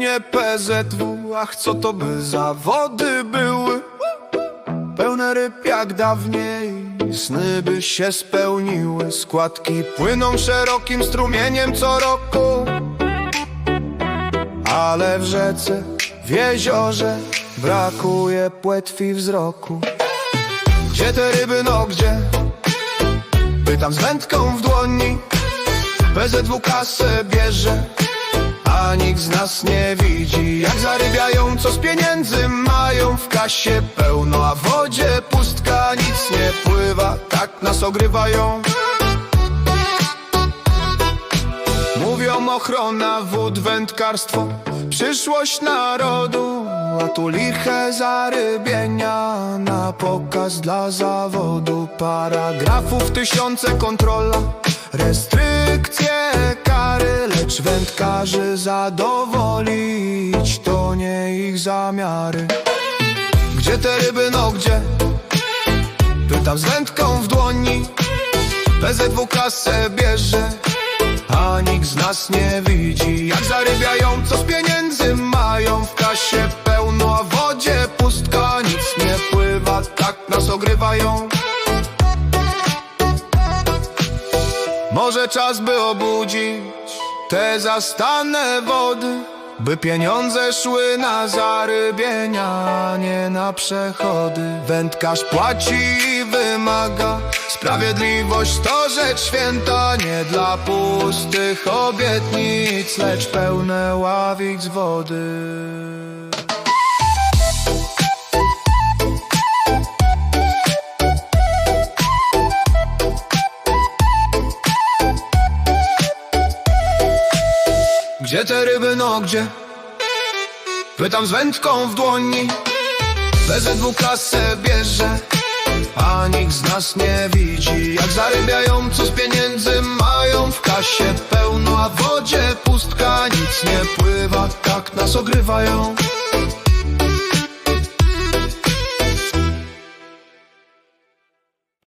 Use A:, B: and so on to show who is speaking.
A: nie PZW Ach, co to by zawody były? Pełne ryb jak dawniej Sny by się spełniły. Składki płyną szerokim strumieniem co roku. Ale w rzece, w jeziorze Brakuje płetwi wzroku. Gdzie te ryby, no gdzie? Pytam z wędką w dłoni. PZW kasę bierze Nikt z nas nie widzi. Jak zarybiają, co z pieniędzy mają. W kasie pełno, a w wodzie pustka Nic nie pływa, tak nas ogrywają. Mówią ochrona wód, wędkarstwo Przyszłość narodu A tu liche zarybienia Na pokaz dla zawodu. Paragrafów tysiące kontrola Lecz wędkarzy zadowolić To nie ich zamiary. Gdzie te ryby, no gdzie? Pytam z wędką w dłoni PZW kasę bierze a nikt z nas nie widzi. Jak zarybiają, co z pieniędzy mają? W kasie pełno, a wodzie pustka Nic nie pływa, tak nas ogrywają Może czas by obudzić te zastane wody By pieniądze szły na zarybienia, nie na przechody. Wędkarz płaci i wymaga Sprawiedliwość to rzecz święta Nie dla pustych obietnic Lecz pełne ławic wody Gdzie te ryby, no gdzie? Pytam z wędką w dłoni. PZW kasę bierze. A nikt z nas nie widzi Jak zarybiają, co z pieniędzy mają. W kasie pełno, a w wodzie pustka. Nic nie pływa, tak nas ogrywają